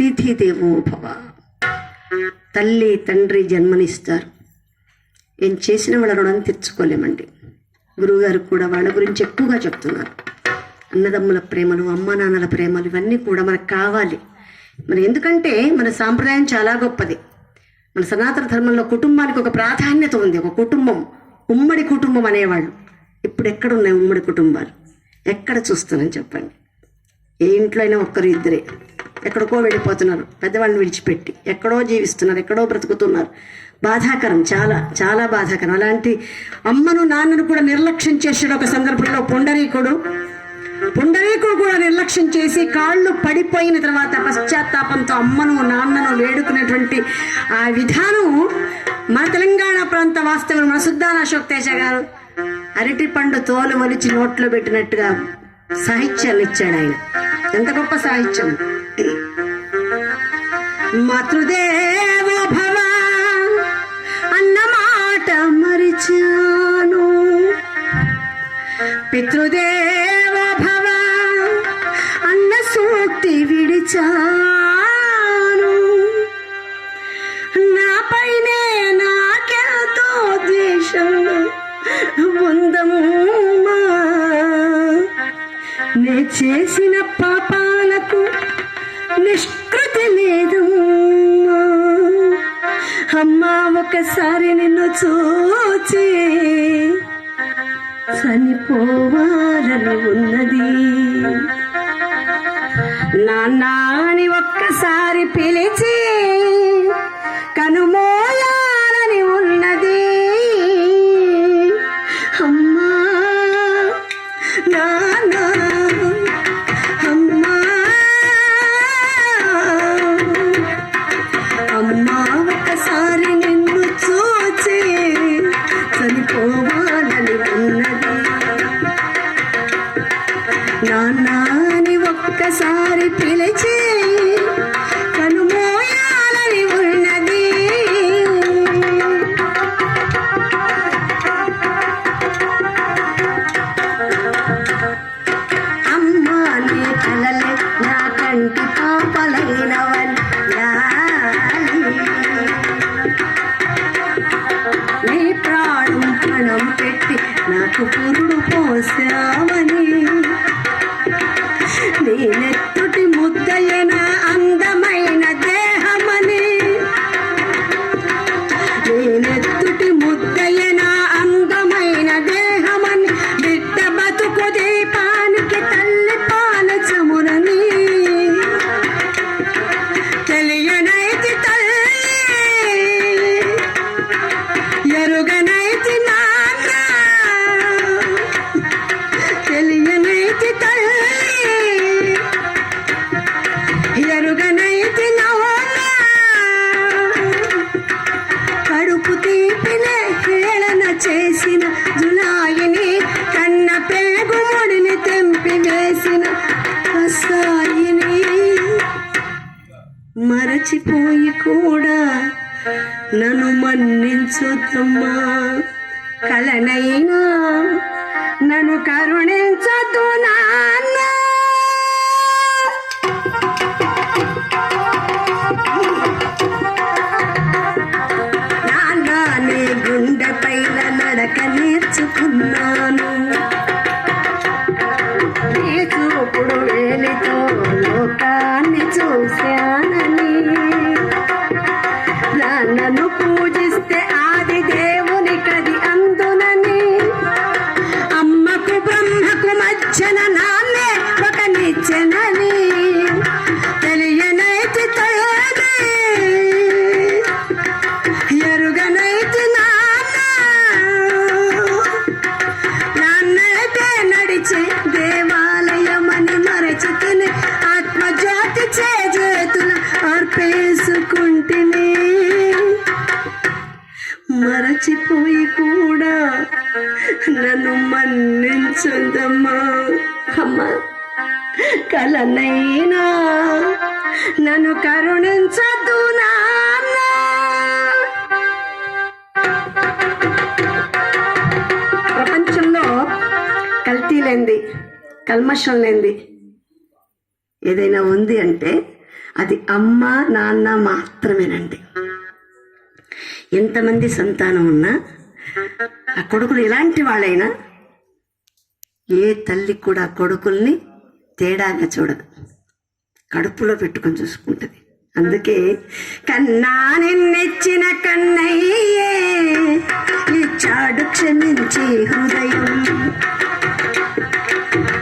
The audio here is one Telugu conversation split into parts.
అతిథిదేవో భవ తల్లి తండ్రి జన్మనిస్తారు. ఏం చేసిన వాళ్ళ రుణం తెచ్చుకోలేమండి. గురువుగారు కూడా వాళ్ళ గురించి ఎక్కువగా చెప్తున్నారు. అన్నదమ్ముల ప్రేమలు అమ్మా నాన్నల ప్రేమలు ఇవన్నీ కూడా మనకు కావాలి. మరి ఎందుకంటే మన సాంప్రదాయం చాలా గొప్పది. మన సనాతన ధర్మంలో కుటుంబానికి ఒక ప్రాధాన్యత ఉంది ఒక కుటుంబం ఉమ్మడి కుటుంబం అనేవాళ్ళు. ఇప్పుడు ఎక్కడ ఉన్నాయి ఉమ్మడి కుటుంబాలు? ఎక్కడ చూస్తున్నాం చెప్పండి. ఏ ఇంట్లో అయినా ఒక్కరు ఇద్దరే. ఎక్కడికో వెళ్ళిపోతున్నారు. పెద్దవాళ్ళని విడిచిపెట్టి ఎక్కడో జీవిస్తున్నారు ఎక్కడో బ్రతుకుతున్నారు. బాధాకరం చాలా చాలా బాధాకరం. అలాంటి అమ్మను నాన్నను కూడా నిర్లక్ష్యం చేసాడు ఒక సందర్భంలో పొండరీకుడు. పుండరీకుడు కూడా నిర్లక్ష్యం చేసి కాళ్ళు పడిపోయిన తర్వాత పశ్చాత్తాపంతో అమ్మను నాన్నను వేడుకునేటువంటి ఆ విధానం మన తెలంగాణ ప్రాంత వాస్తవం మన సుద్దాన అశోక్ తేజ గారు అరటి పండు తోలు వలిచి నోట్లో పెట్టినట్టుగా సాహిత్యాన్ని ఇచ్చాడు ఆయన. ఎంత గొప్ప సాహిత్యం. మాతృదేవ భవ అన్న మాట మరిచాను. పితృదేవ భవ అన్న సూక్తి విడిచాను. నాపైనే నాకెంతో ద్వేషం ఉందమ్మా. నే చేసిన పాపాలకు నిష్కృతి లేదు అమ్మా ఒకసారి నిన్ను చూచి చనిపోవాలని ఉన్నది. నాన్నాని ఒక్కసారి పిలి ఒక్కసారి కనుమోయాలని ఉన్నది. అమ్మా నీ కలలే నా కంటి మరచిపోయి కూడా నన్ను మన్నించుతమ్మా కలనైనా నన్ను కరుణించదు నాన్న. నాన్న నీ గుండె పైన నడక నేర్చుకున్నా. మన్నించుందమ్మా అమ్మా కలనైనా నన్ను కరుణించదు నాన్న. ప్రపంచంలో కల్తీ లేనిది కల్మషం లేనిది ఏదైనా ఉంది అంటే అది అమ్మ నాన్న మాత్రమేనండి. ఎంతమంది సంతానం ఉన్నా ఆ కొడుకులు ఎలాంటి వాళ్ళైనా ఏ తల్లి కూడా కొడుకుల్ని తేడాగా చూడదు. కడుపులో పెట్టుకొని చూసుకుంటది. అందుకే కన్నా నిన్నెచ్చిన కన్నయ్యే ఇచ్చాడు క్షమించి హృదయం.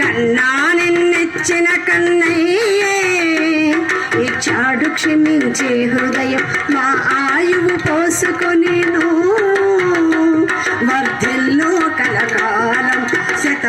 కన్నా నిన్నెచ్చిన కన్నయ్యే ఇచ్చాడు క్షమించి హృదయం. మా ఆయువు పోసుకొని